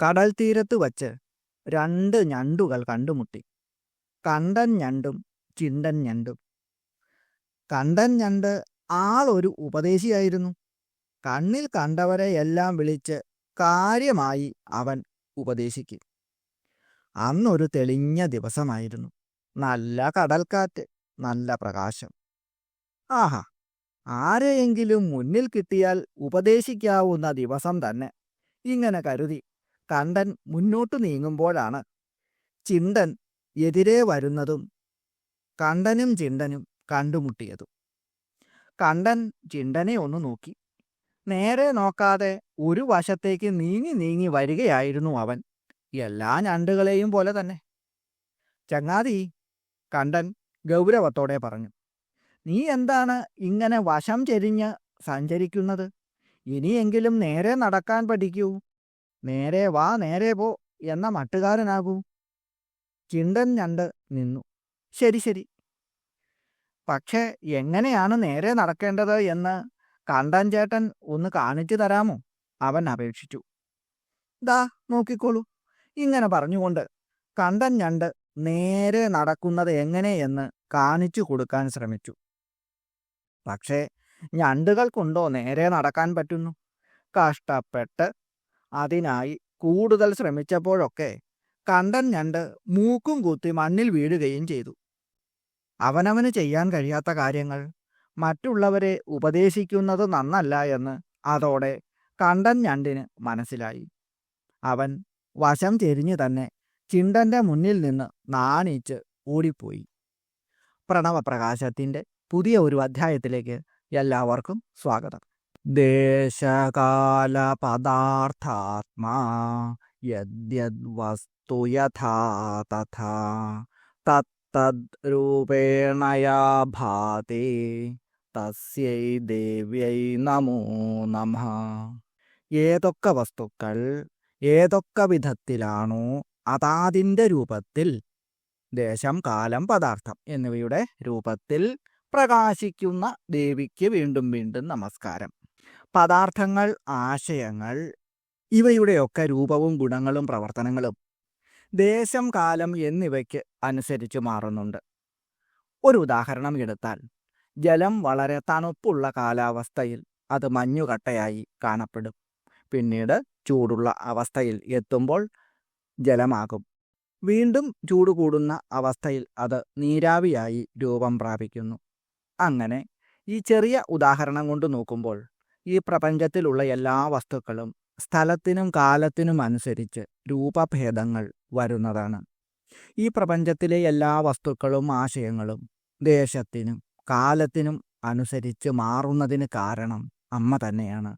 കടൽ തീരത്ത് വച്ച് രണ്ട് ഞണ്ടുകൾ കണ്ടുമുട്ടി. കണ്ടൻ ഞണ്ടും ചിണ്ടൻ ഞണ്ടും. കണ്ടൻ ഞണ്ട് ആളൊരു ഉപദേശിയായിരുന്നു. കണ്ണിൽ കണ്ടവരെ എല്ലാം വിളിച്ച് കാര്യമായി അവൻ ഉപദേശിക്കും. അന്നൊരു തെളിഞ്ഞ ദിവസമായിരുന്നു. നല്ല കടൽക്കാറ്റ് നല്ല പ്രകാശം. ആഹാ ആരെയെങ്കിലും മുന്നിൽ കിട്ടിയാൽ ഉപദേശിക്കാവുന്ന ദിവസം തന്നെ. ഇങ്ങനെ കരുതി കണ്ടൻ മുന്നോട്ടു നീങ്ങുമ്പോഴാണ് ചിണ്ടൻ എതിരെ വരുന്നതും കണ്ടനും ചിണ്ടനും കണ്ടുമുട്ടിയതും. കണ്ടൻ ചിണ്ടനെ ഒന്ന് നോക്കി. നേരെ നോക്കാതെ ഒരു വശത്തേക്ക് നീങ്ങി നീങ്ങി വരികയായിരുന്നു അവൻ. എല്ലാ ഞണ്ടുകളെയും പോലെ തന്നെ. ചങ്ങാതി കണ്ടൻ ഗൗരവത്തോടെ പറഞ്ഞു നീ എന്താണ് ഇങ്ങനെ വശം ചെരിഞ്ഞ് സഞ്ചരിക്കുന്നത്? ഇനിയെങ്കിലും നേരെ നടക്കാൻ പഠിക്കൂ. നേരെ വാ നേരെ പോ എന്ന മട്ടുകാരനാകൂ. ചിണ്ടൻ ഞണ്ട് നിന്നു. ശരി ശരി. പക്ഷേ എങ്ങനെയാണ് നേരെ നടക്കേണ്ടത് എന്ന് കണ്ടൻ ചേട്ടൻ ഒന്ന് കാണിച്ചു തരാമോ? അവൻ അപേക്ഷിച്ചു. ദാ നോക്കിക്കോളൂ. ഇങ്ങനെ പറഞ്ഞുകൊണ്ട് കണ്ടൻ ഞണ്ട് നേരെ നടക്കുന്നത് എങ്ങനെയെന്ന് കാണിച്ചു കൊടുക്കാൻ ശ്രമിച്ചു. പക്ഷേ ഞണ്ടുകൾക്കുണ്ടോ നേരെ നടക്കാൻ പറ്റുന്നു? കഷ്ടപ്പെട്ട് അതിനായി കൂടുതൽ ശ്രമിച്ചപ്പോഴൊക്കെ കണ്ടൻ ഞണ്ട് മൂക്കും കുത്തി മണ്ണിൽ വീഴുകയും ചെയ്തു. അവനവന് ചെയ്യാൻ കഴിയാത്ത കാര്യങ്ങൾ മറ്റുള്ളവരെ ഉപദേശിക്കുന്നത് നന്നല്ല എന്ന് അതോടെ കണ്ടൻ ഞണ്ടിന് മനസ്സിലായി. അവൻ വശം ചെരിഞ്ഞു തന്നെ ചിണ്ടന്റെ മുന്നിൽ നിന്ന് നാണിച്ച് ഓടിപ്പോയി. പ്രണവപ്രകാശത്തിന്റെ പുതിയ ഒരു അധ്യായത്തിലേക്ക് എല്ലാവർക്കും സ്വാഗതം. ദേശകാല യദ്യദ്വസ്തു യദ്യദ് വസ്തു യഥാ തഥാ ഭാതി തസ്യൈ ദേവ്യൈ നമോ നമ ഏതൊക്കെ വസ്തുക്കൾ ഏതൊക്കെ വിധത്തിലാണോ അതാതിന്റെ രൂപത്തിൽ ദേശം കാലം പദാർത്ഥം എന്നിവയുടെ രൂപത്തിൽ പ്രകാശിക്കുന്ന ദേവിക്ക് വീണ്ടും വീണ്ടും നമസ്കാരം. പദാർത്ഥങ്ങൾ ആശയങ്ങൾ ഇവയുടെയൊക്കെ രൂപവും ഗുണങ്ങളും പ്രവർത്തനങ്ങളും ദേശം കാലം എന്നിവയ്ക്ക് അനുസരിച്ച് മാറുന്നുണ്ട്. ഒരു ഉദാഹരണം എടുത്താൽ ജലം വളരെ തണുപ്പുള്ള കാലാവസ്ഥയിൽ അത് മഞ്ഞുകട്ടയായി കാണപ്പെടും. പിന്നീട് ചൂടുള്ള അവസ്ഥയിൽ എത്തുമ്പോൾ ജലമാകും. വീണ്ടും ചൂട് കൂടുന്ന അവസ്ഥയിൽ അത് നീരാവിയായി രൂപം പ്രാപിക്കുന്നു. അങ്ങനെ ഈ ചെറിയ ഉദാഹരണം കൊണ്ട് നോക്കുമ്പോൾ ഈ പ്രപഞ്ചത്തിലുള്ള എല്ലാ വസ്തുക്കളും സ്ഥലത്തിനും കാലത്തിനും അനുസരിച്ച് രൂപഭേദങ്ങൾ വരുന്നതാണ്. ഈ പ്രപഞ്ചത്തിലെ എല്ലാ വസ്തുക്കളും ആശയങ്ങളും ദേശത്തിനും കാലത്തിനും അനുസരിച്ച് മാറുന്നതിന് കാരണം അമ്മ തന്നെയാണ്.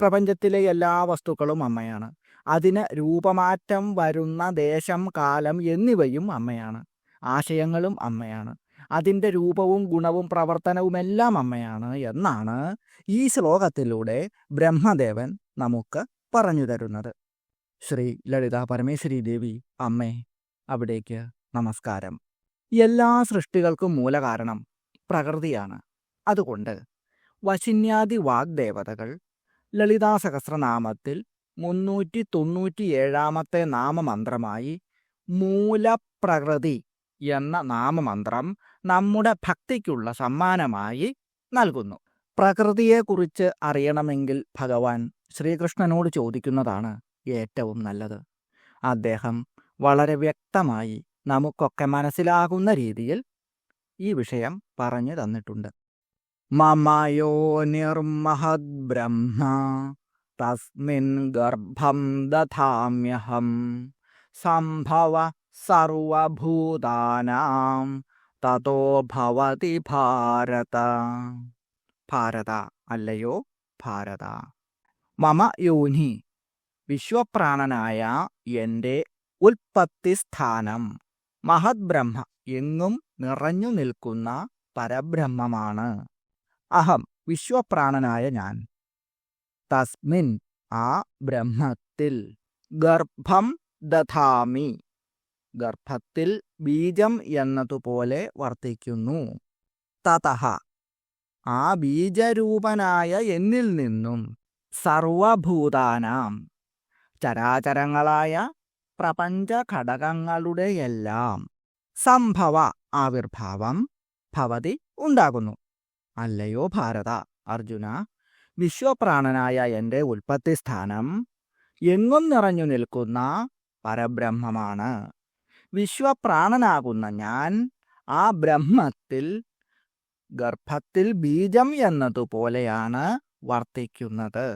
പ്രപഞ്ചത്തിലെ എല്ലാ വസ്തുക്കളും അമ്മയാണ്. അതിന് രൂപമാറ്റം വരുന്ന ദേശം കാലം എന്നിവയും അമ്മയാണ്. ആശയങ്ങളും അമ്മയാണ്. അതിന്റെ രൂപവും ഗുണവും പ്രവർത്തനവും എല്ലാം അമ്മയാണ് എന്നാണ് ഈ ശ്ലോകത്തിലൂടെ ബ്രഹ്മദേവൻ നമുക്ക് പറഞ്ഞു തരുന്നത്. ശ്രീ ലളിത പരമേശ്വരി ദേവി അമ്മേ അവിടേക്ക് നമസ്കാരം. എല്ലാ സൃഷ്ടികൾക്കും മൂലകാരണം പ്രകൃതിയാണ്. അതുകൊണ്ട് വശിന്യാദി വാഗ്ദേവതകൾ ലളിതാ സഹസ്രനാമത്തിൽ മുന്നൂറ്റി തൊണ്ണൂറ്റി ഏഴാമത്തെ നാമമന്ത്രമായി മൂലപ്രകൃതി എന്ന നാമമന്ത്രം നമ്മുടെ ഭക്തിക്കുള്ള സമ്മാനമായി നൽകുന്നു. പ്രകൃതിയെക്കുറിച്ച് അറിയണമെങ്കിൽ ഭഗവാൻ ശ്രീകൃഷ്ണനോട് ചോദിക്കുന്നതാണ് ഏറ്റവും നല്ലത്. അദ്ദേഹം വളരെ വ്യക്തമായി നമുക്കൊക്കെ മനസ്സിലാകുന്ന രീതിയിൽ ഈ വിഷയം പറഞ്ഞു തന്നിട്ടുണ്ട്. മമയോ നിർമ്മഹദ് ബ്രഹ്മ തസ്മിൻ ഗർഭം ദധാമ്യഹം സംഭവ സർവഭൂതാനാം തതോ ഭവതി ഭാരത. ഭാരത അല്ലയോ? ഭാരത. മമ യോനി. വിശ്വപ്രാണനായ എന്റെ ഉൽപ്പത്തിസ്ഥാനം മഹത് ബ്രഹ്മ എങ്ങും നിറഞ്ഞു നിൽക്കുന്ന പരബ്രഹ്മമാണ്. അഹം വിശ്വപ്രാണനായ ഞാൻ. തസ്മിൻ ആ ബ്രഹ്മത്തിൽ ഗർഭം ദധാമി. ഗർഭത്തിൽ ബീജം എന്നതുപോലെ വർത്തിക്കുന്നു. തതഹ. ആ ബീജരൂപനായ എന്നിൽ നിന്നും സർവഭൂതാനാം ചരാചരങ്ങളായ പ്രപഞ്ചഘടകങ്ങളുടെയെല്ലാം സംഭവ ആവിർഭാവം ഭവതി ഉണ്ടാകുന്നു. അല്ലയോ ഭാരത അർജുന വിശ്വപ്രാണനായ എന്റെ ഉൽപ്പത്തിസ്ഥാനം എങ്ങും നിറഞ്ഞു നിൽക്കുന്ന പരബ്രഹ്മമാണ്. വിശ്വപ്രാണനാകുന്ന ഞാൻ ആ ബ്രഹ്മത്തിൽ ഗർഭത്തിൽ ബീജം എന്നതുപോലെയാണ് വർത്തിക്കുന്നത്.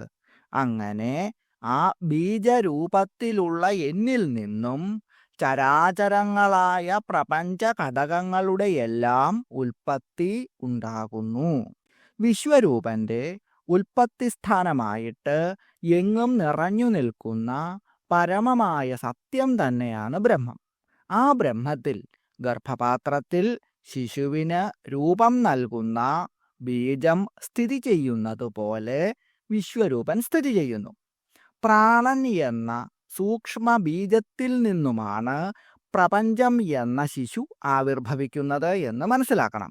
അങ്ങനെ ആ ബീജരൂപത്തിലുള്ള എന്നിൽ നിന്നും ചരാചരങ്ങളായ പ്രപഞ്ച ഘടകങ്ങളുടെ എല്ലാം ഉൽപ്പത്തി ഉണ്ടാകുന്നു. വിശ്വരൂപന്റെ ഉൽപ്പത്തിസ്ഥാനമായിട്ട് എങ്ങും നിറഞ്ഞു നിൽക്കുന്ന പരമമായ സത്യം തന്നെയാണ് ബ്രഹ്മം. ആ ബ്രഹ്മത്തിൽ ഗർഭപാത്രത്തിൽ ശിശുവിന് രൂപം നൽകുന്ന ബീജം സ്ഥിതി ചെയ്യുന്നതുപോലെ വിശ്വരൂപൻ സ്ഥിതി ചെയ്യുന്നു. പ്രാണൻ എന്ന സൂക്ഷ്മ ബീജത്തിൽ നിന്നുമാണ് പ്രപഞ്ചം എന്ന ശിശു ആവിർഭവിക്കുന്നത് എന്ന് മനസ്സിലാക്കണം.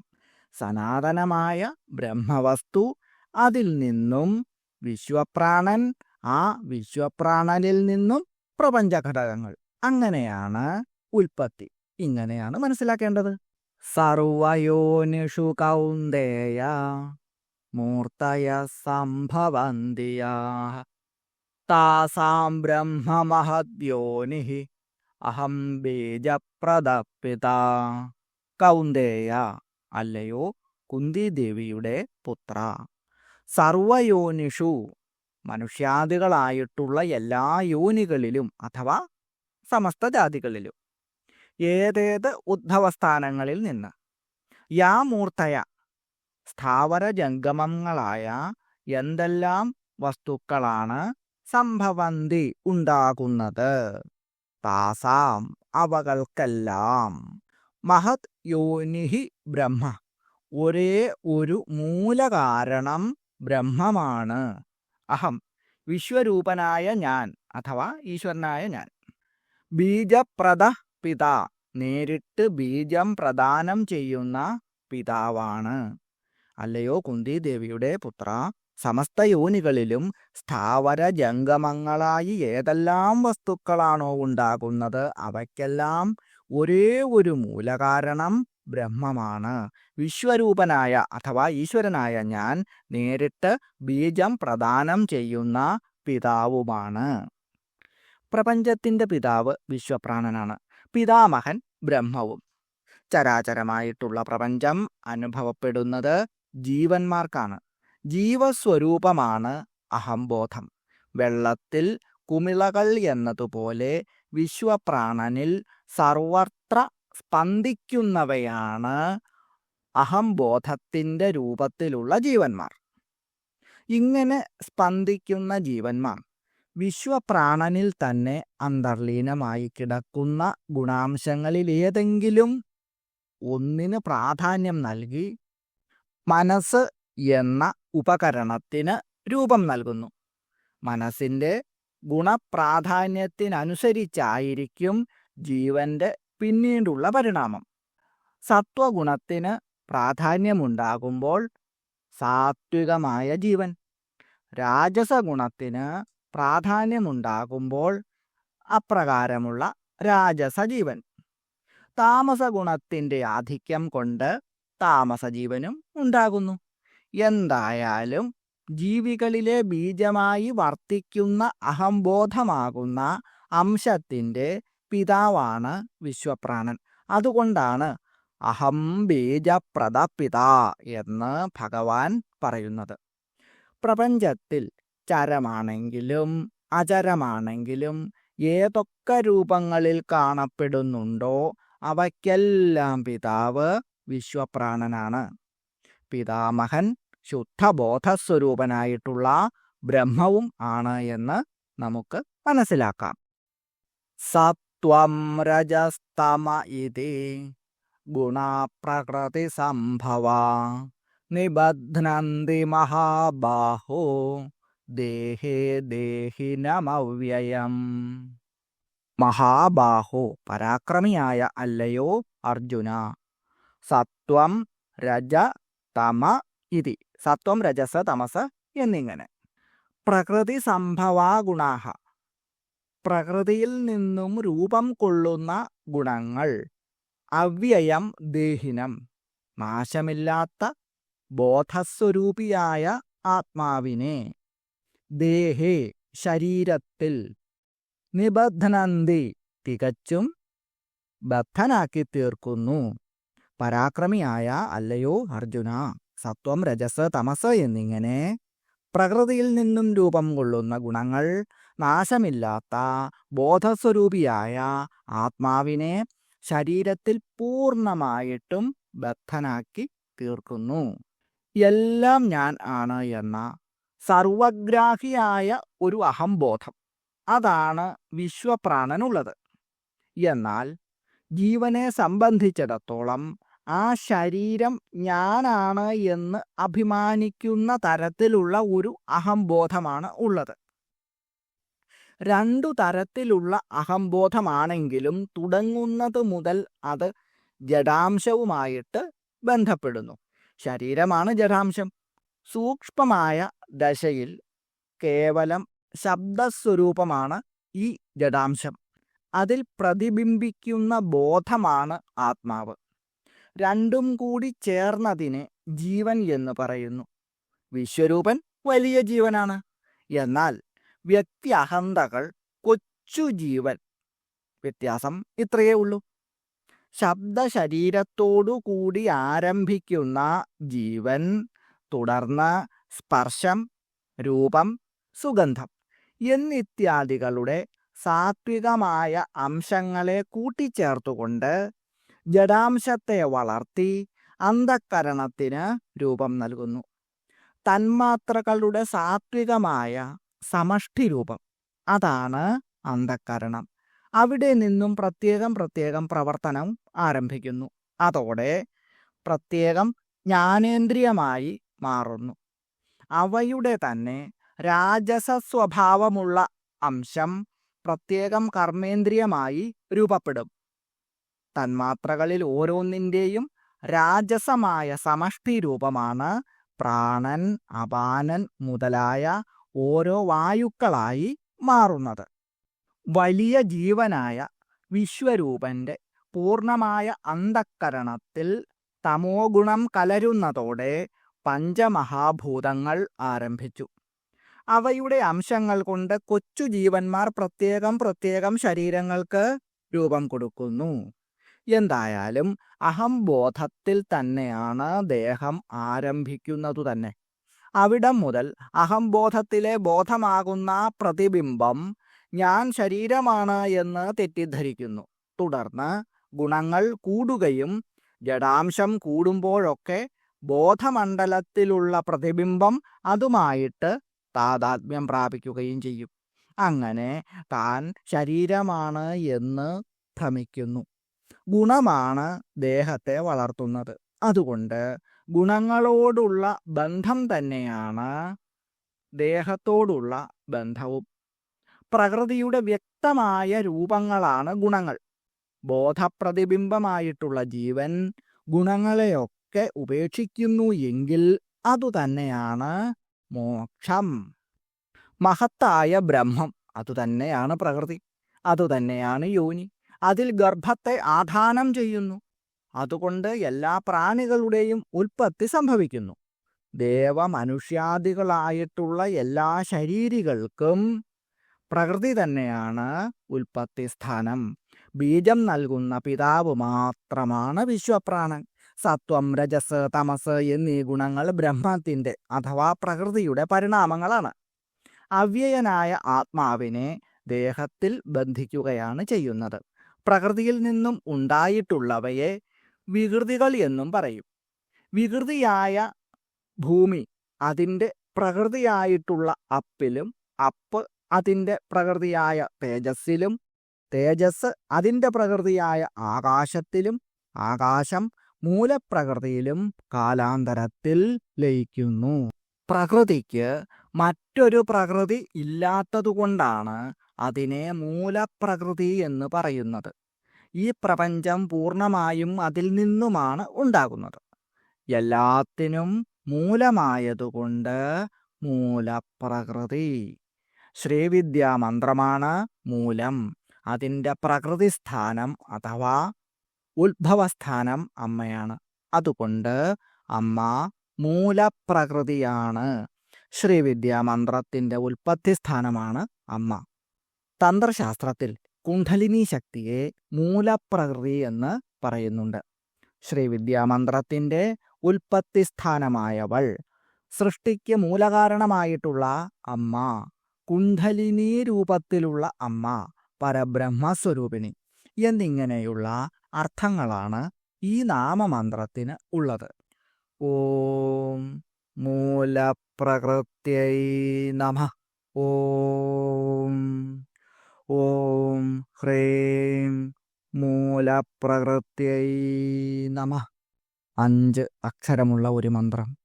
സനാതനമായ ബ്രഹ്മവസ്തു അതിൽ നിന്നും വിശ്വപ്രാണൻ ആ വിശ്വപ്രാണനിൽ നിന്നും പ്രപഞ്ചഘടകങ്ങൾ. അങ്ങനെയാണ് ഉൽപ്പത്തി. ഇങ്ങനെയാണ് മനസ്സിലാക്കേണ്ടത്. സർവയോനിഷു കൗന്ദേയ മൂർത്തയ സംഭവന്തിയാ. താസാം ബ്രഹ്മമഹദ്യോനി അഹം ബീജപ്രദപ്പിത കൗന്ദേയ അല്ലയോ കുന്തിദേവിയുടെ പുത്ര. സർവയോനിഷു മനുഷ്യാദികളായിട്ടുള്ള എല്ലാ യോനികളിലും അഥവാ സമസ്ത ജാതികളിലും ഏതേത് ഉദ്ധവസ്ഥാനങ്ങളിൽ നിന്ന്? യാ മൂർത്തയ സ്ഥാവര ജംഗമങ്ങളായ എന്തെല്ലാം വസ്തുക്കളാണ് സംഭവന്തി ഉണ്ടാകുന്നത്? താസാം അവകൾക്കെല്ലാം. മഹത് യോനിഹി ബ്രഹ്മ ഒരേ ഒരു മൂലകാരണം ബ്രഹ്മമാണ്. അഹം വിശ്വരൂപനായ ഞാൻ അഥവാ ഈശ്വരനായ ഞാൻ. ബീജപ്രദ പിത നേരിട്ട് ബീജം പ്രദാനം ചെയ്യുന്ന പിതാവാണ്. അല്ലയോ കുന്തി ദേവിയുടെ പുത്ര സമസ്ത യോനികളിലും സ്ഥാവര ജംഗമങ്ങളായി ഏതെല്ലാം വസ്തുക്കളാണോ ഉണ്ടാകുന്നത് അവയ്ക്കെല്ലാം ഒരേ ഒരു മൂലകാരണം ബ്രഹ്മമാണ്. വിശ്വരൂപനായ അഥവാ ഈശ്വരനായ ഞാൻ നേരിട്ട് ബീജം പ്രദാനം ചെയ്യുന്ന പിതാവുമാണ്. പ്രപഞ്ചത്തിന്റെ പിതാവ് വിശ്വപ്രാണനാണ്. പിതാമഹൻ ബ്രഹ്മവും. ചരാചരമായിട്ടുള്ള പ്രപഞ്ചം അനുഭവപ്പെടുന്നത് ജീവന്മാർക്കാണ്. ജീവസ്വരൂപമാണ് അഹംബോധം. വെള്ളത്തിൽ കുമിളകൾ എന്നതുപോലെ വിശ്വപ്രാണനിൽ സർവത്ര സ്പന്ദിക്കുന്നവയാണ് അഹംബോധത്തിന്റെ രൂപത്തിലുള്ള ജീവന്മാർ. ഇങ്ങനെ സ്പന്ദിക്കുന്ന ജീവന്മാർ വിശ്വപ്രാണനിൽ തന്നെ അന്തർലീനമായി കിടക്കുന്ന ഗുണാംശങ്ങളിൽ ഏതെങ്കിലും ഒന്നിന് പ്രാധാന്യം നൽകി മനസ്സ് എന്ന ഉപകരണത്തിന് രൂപം നൽകുന്നു. മനസ്സിന്റെ ഗുണപ്രാധാന്യത്തിനനുസരിച്ചായിരിക്കും ജീവന്റെ പിന്നീടുള്ള പരിണാമം. സത്വഗുണത്തിന് പ്രാധാന്യമുണ്ടാകുമ്പോൾ സാത്വികമായ ജീവൻ. രാജസഗുണത്തിന് പ്രാധാന്യമുണ്ടാകുമ്പോൾ അപ്രകാരമുള്ള രാജസജീവൻ. താമസഗുണത്തിന്റെ ആധിക്യം കൊണ്ട് താമസജീവനും ഉണ്ടാകുന്നു. എന്തായാലും ജീവികളിലെ ബീജമായി വർത്തിക്കുന്ന അഹംബോധമാകുന്ന അംശത്തിന്റെ പിതാവാണ് വിശ്വപ്രാണൻ. അതുകൊണ്ടാണ് അഹം ബീജപ്രദ പിത എന്ന് ഭഗവാൻ പറയുന്നത്. പ്രപഞ്ചത്തിൽ ചരമാണെങ്കിലും അചരമാണെങ്കിലും ഏതൊക്കെ രൂപങ്ങളിൽ കാണപ്പെടുന്നുണ്ടോ അവയ്ക്കെല്ലാം പിതാവ് വിശ്വപ്രാണനാണ്. പിതാമഹൻ ശുദ്ധബോധസ്വരൂപനായിട്ടുള്ള ബ്രഹ്മവും ആണ് എന്ന് നമുക്ക് മനസ്സിലാക്കാം. സത്വം രജസ്തമ ഇതി ഗുണപ്രകൃതി സംഭവ നിബധ്നന്തി മഹാബാഹോ ദേഹേ ദേഹിനമവ്യയം മഹാബാഹോ പരാക്രമിയായ അല്ലയോ അർജുന. സത്വം രജ തമ ഇതി. സത്വം രജസ തമസ എന്നിങ്ങനെ. പ്രകൃതി സംഭവാ ഗുണാഹ. പ്രകൃതിയിൽ നിന്നും രൂപം കൊള്ളുന്ന ഗുണങ്ങൾ. അവ്യയം ദേഹിനം. നാശമില്ലാത്ത ബോധസ്വരൂപിയായ ആത്മാവിനെ. ദേഹേ ശരീരത്തിൽ നിബന്ധനന്തി തികച്ചും ബദ്ധനാക്കി തീർക്കുന്നു. പരാക്രമിയായ അല്ലയോ അർജുന സത്വം രജസ് തമസ് എന്നിങ്ങനെ പ്രകൃതിയിൽ നിന്നും രൂപം കൊള്ളുന്ന ഗുണങ്ങൾ നാശമില്ലാത്ത ബോധസ്വരൂപിയായ ആത്മാവിനെ ശരീരത്തിൽ പൂർണമായിട്ടും ബദ്ധനാക്കി തീർക്കുന്നു. എല്ലാം ഞാൻ ആണ് എന്ന സർവഗ്രാഹിയായ ഒരു അഹംബോധം. അതാണ് വിശ്വപ്രാണനുള്ളത്. എന്നാൽ ജീവനെ സംബന്ധിച്ചിടത്തോളം ആ ശരീരം ഞാനാണ് എന്ന് അഭിമാനിക്കുന്ന തരത്തിലുള്ള ഒരു അഹംബോധമാണ് ഉള്ളത്. രണ്ടു തരത്തിലുള്ള അഹംബോധമാണെങ്കിലും തുടങ്ങുന്നത് മുതൽ അത് ജഡാംശവുമായിട്ട് ബന്ധപ്പെടുന്നു. ശരീരമാണ് ജഡാംശം. സൂക്ഷ്മമായ ദശയിൽ കേവലം ശബ്ദസ്വരൂപമാണ് ഈ ജഡാംശം അതിൽ പ്രതിബിംബിക്കുന്ന ബോധമാണ് ആത്മാവ്. രണ്ടും കൂടി ചേർന്നതിനെ ജീവൻ എന്ന് പറയുന്നു. വിശ്വരൂപൻ വലിയ ജീവനാണ്. എന്നാൽ വ്യക്തി അഹന്തകൾ കൊച്ചു ജീവൻ. വ്യത്യാസം ഇത്രയേ ഉള്ളൂ. ശബ്ദ ശരീരത്തോടു കൂടി ആരംഭിക്കുന്ന ജീവൻ തുടർന്ന് സ്പർശം രൂപം സുഗന്ധം എന്നിത്യാദികളുടെ സാത്വികമായ അംശങ്ങളെ കൂട്ടിച്ചേർത്തുകൊണ്ട് ജഡാംശത്തെ വളർത്തി അന്ധക്കരണത്തിന് രൂപം നൽകുന്നു. തന്മാത്രകളുടെ സാത്വികമായ സമഷ്ടി രൂപം അതാണ് അന്ധക്കരണം. അവിടെ നിന്നും പ്രത്യേകം പ്രത്യേകം പ്രവർത്തനം ആരംഭിക്കുന്നു. അതോടെ പ്രത്യേകം ജ്ഞാനേന്ദ്രിയമായി മാറുന്നു. അവയുടെ തന്നെ രാജസ സ്വഭാവമുള്ള അംശം പ്രത്യേകം കർമ്മേന്ദ്രിയമായി രൂപപ്പെടും. തന്മാത്രകളിൽ ഓരോന്നിന്റെയും രാജസമായ സമഷ്ടി രൂപമാണ് പ്രാണൻ അപാനൻ മുതലായ ഓരോ വായുക്കളായി മാറുന്നത്. വലിയ ജീവനായ വിശ്വരൂപന്റെ പൂർണമായ അന്ധക്കരണത്തിൽ തമോ ഗുണം കലരുന്നതോടെ പഞ്ചമഹാഭൂതങ്ങൾ ആരംഭിച്ചു. അവയുടെ അംശങ്ങൾ കൊണ്ട് കൊച്ചു ജീവന്മാർ പ്രത്യേകം പ്രത്യേകം ശരീരങ്ങൾക്ക് രൂപം കൊടുക്കുന്നു. എന്തായാലും അഹംബോധത്തിൽ തന്നെയാണ് ദേഹം ആരംഭിക്കുന്നതു തന്നെ. അവിടം മുതൽ അഹംബോധത്തിലെ ബോധമാകുന്ന പ്രതിബിംബം ഞാൻ ശരീരമാണ് എന്ന് തെറ്റിദ്ധരിക്കുന്നു. തുടർന്ന് ഗുണങ്ങൾ കൂടുകയും ജഡാംശം കൂടുമ്പോഴൊക്കെ ബോധമണ്ഡലത്തിലുള്ള പ്രതിബിംബം അതുമായിട്ട് താതാത്മ്യം പ്രാപിക്കുകയും ചെയ്യും. അങ്ങനെ താൻ ശരീരമാണ് എന്ന് ഭ്രമിക്കുന്നു. ഗുണമാണ് ദേഹത്തെ വളർത്തുന്നത്. അതുകൊണ്ട് ഗുണങ്ങളോടുള്ള ബന്ധം തന്നെയാണ് ദേഹത്തോടുള്ള ബന്ധവും. പ്രകൃതിയുടെ വ്യക്തമായ രൂപങ്ങളാണ് ഗുണങ്ങൾ. ബോധപ്രതിബിംബമായിട്ടുള്ള ജീവൻ ഗുണങ്ങളെയൊക്കെ ഉപേക്ഷിക്കുന്നു എങ്കിൽ അതുതന്നെയാണ് മോക്ഷം. മഹത്തായ ബ്രഹ്മം അതുതന്നെയാണ് പ്രകൃതി അതുതന്നെയാണ് യോനി. അതിൽ ഗർഭത്തെ ആധാനം ചെയ്യുന്നു. അതുകൊണ്ട് എല്ലാ പ്രാണികളുടെയും ഉൽപ്പത്തി സംഭവിക്കുന്നു. ദേവ മനുഷ്യാദികളായിട്ടുള്ള എല്ലാ ശരീരികൾക്കും പ്രകൃതി തന്നെയാണ് ഉൽപ്പത്തി സ്ഥാനം. ബീജം നൽകുന്ന പിതാവ് മാത്രമാണ് വിശ്വപ്രാണൻ. സത്വം രജസ് തമസ് എന്നീ ഗുണങ്ങൾ ബ്രഹ്മത്തിന്റെ അഥവാ പ്രകൃതിയുടെ പരിണാമങ്ങളാണ്. അവ്യയനായ ആത്മാവിനെ ദേഹത്തിൽ ബന്ധിക്കുകയാണ് ചെയ്യുന്നത്. പ്രകൃതിയിൽ നിന്നും ഉണ്ടായിട്ടുള്ളവയെ വികൃതികൾ എന്നും പറയും. വികൃതിയായ ഭൂമി അതിന്റെ പ്രകൃതിയായിട്ടുള്ള അപ്പിലും അപ്പ് അതിന്റെ പ്രകൃതിയായ തേജസ്സിലും തേജസ് അതിന്റെ പ്രകൃതിയായ ആകാശത്തിലും ആകാശം മൂലപ്രകൃതിയിലും കാലാന്തരത്തിൽ ലയിക്കുന്നു. പ്രകൃതിക്ക് മറ്റൊരു പ്രകൃതി ഇല്ലാത്തതുകൊണ്ടാണ് അതിനെ മൂലപ്രകൃതി എന്ന് പറയുന്നത്. ഈ പ്രപഞ്ചം പൂർണമായും അതിൽ നിന്നുമാണ് ഉണ്ടാകുന്നത്. എല്ലാത്തിനും മൂലമായതുകൊണ്ട് മൂലപ്രകൃതി. ശ്രീവിദ്യാ മന്ത്രമാണ് മൂലം. അതിന്റെ പ്രകൃതി സ്ഥാനം അഥവാ ഉത്ഭവസ്ഥാനം അമ്മയാണ്. അതുകൊണ്ട് അമ്മ മൂലപ്രകൃതിയാണ്. ശ്രീവിദ്യാ മന്ത്രത്തിന്റെ ഉൽപ്പത്തി സ്ഥാനമാണ് അമ്മ. തന്ത്രശാസ്ത്രത്തിൽ കുണ്ഠലിനി ശക്തിയെ മൂലപ്രകൃതി എന്ന് പറയുന്നുണ്ട്. ശ്രീവിദ്യാ മന്ത്രത്തിന്റെ ഉൽപ്പത്തി സ്ഥാനമായവൾ സൃഷ്ടിക്ക് മൂലകാരണമായിട്ടുള്ള അമ്മ കുണ്ഠലിനി രൂപത്തിലുള്ള അമ്മ പരബ്രഹ്മസ്വരൂപിണി. എന്നിങ്ങനെയുള്ള അർത്ഥങ്ങളാണ് ഈ നാമമന്ത്രത്തിന് ഉള്ളത്. ഓം മൂലപ്രകൃത്യൈ നമ. ഓം ഓം ഹ്രീം മൂലപ്രകൃത്യൈ നമ. അഞ്ച് അക്ഷരമുള്ള ഒരു മന്ത്രം.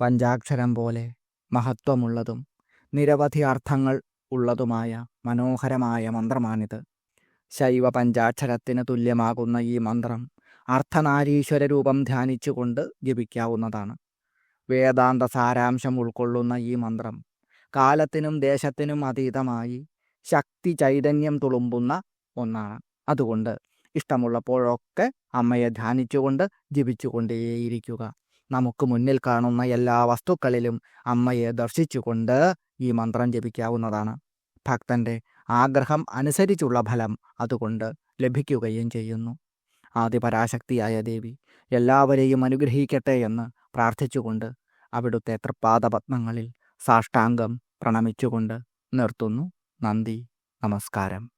പഞ്ചാക്ഷരം പോലെ മഹത്വമുള്ളതും നിരവധി അർത്ഥങ്ങൾ ഉള്ളതുമായ മനോഹരമായ മന്ത്രമാണിത്. ശൈവ പഞ്ചാക്ഷരത്തിന് തുല്യമാകുന്ന ഈ മന്ത്രം അർത്ഥനാരീശ്വര രൂപം ധ്യാനിച്ചുകൊണ്ട് ജപിക്കാവുന്നതാണ്. വേദാന്ത സാരാംശം ഉൾക്കൊള്ളുന്ന ഈ മന്ത്രം കാലത്തിനും ദേശത്തിനും അതീതമായി ശക്തി ചൈതന്യം തുളുമ്പുന്ന ഒന്നാണ്. അതുകൊണ്ട് ഇഷ്ടമുള്ളപ്പോഴൊക്കെ അമ്മയെ ധ്യാനിച്ചുകൊണ്ട് ജപിച്ചുകൊണ്ടേയിരിക്കുക. നമുക്ക് മുന്നിൽ കാണുന്ന എല്ലാ വസ്തുക്കളിലും അമ്മയെ ദർശിച്ചുകൊണ്ട് ഈ മന്ത്രം ജപിക്കാവുന്നതാണ്. ഭക്തന്റെ ആഗ്രഹം അനുസരിച്ചുള്ള ഫലം അതുകൊണ്ട് ലഭിക്കുകയും ചെയ്യുന്നു. ആദിപരാശക്തിയായ ദേവി എല്ലാവരെയും അനുഗ്രഹിക്കട്ടെ എന്ന് പ്രാർത്ഥിച്ചുകൊണ്ട് അവിടുത്തെ തൃപ്പാദപത്മങ്ങളിൽ സാഷ്ടാംഗം പ്രണമിച്ചുകൊണ്ട് നിർത്തുന്നു. നന്ദി നമസ്കാരം.